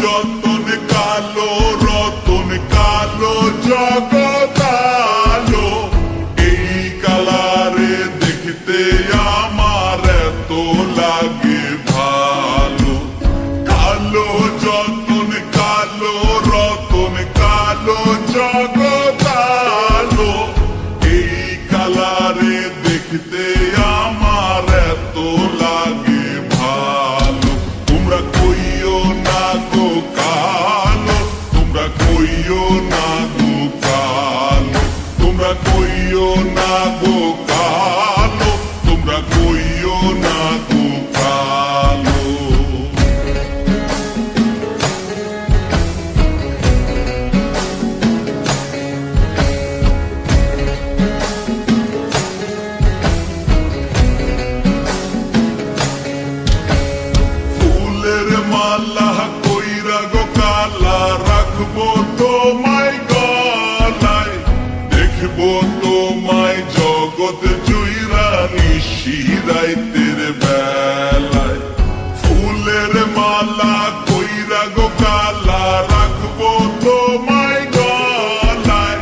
যতন কালো রতন কালো জগৎ তোমরা কইও না গো কালো, তোমরা কইও না গো কালো। ফুলের মালা কইরা গো কালা রাখব ফুলের মালা কালা, রাখব তোমায় গলায়।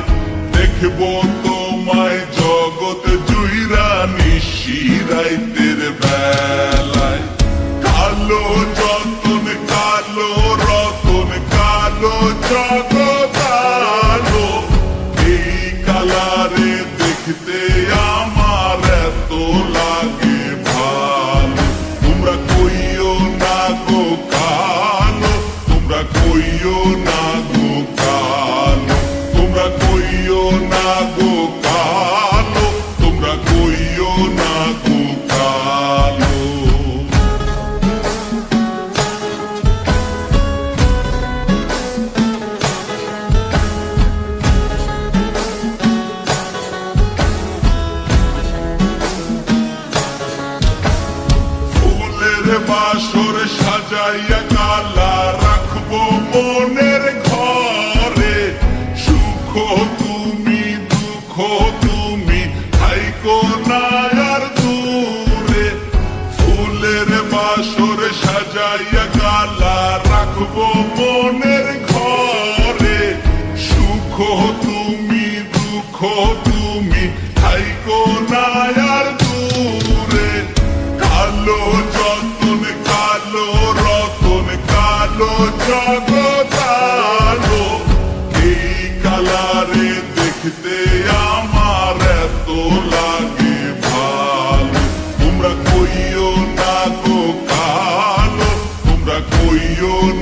দেখব তোমায় জগৎ জুইরা বেলায়। কালো যতন, কালো রতন, কালো জগতালো কইও না গো কালো তোমরা কইও না গো কালো তোমরা কইও না গো কালো ফুলের বাসর সাজাইয়া কালা না দূরে ফুলের বাসর সাজাইয়া your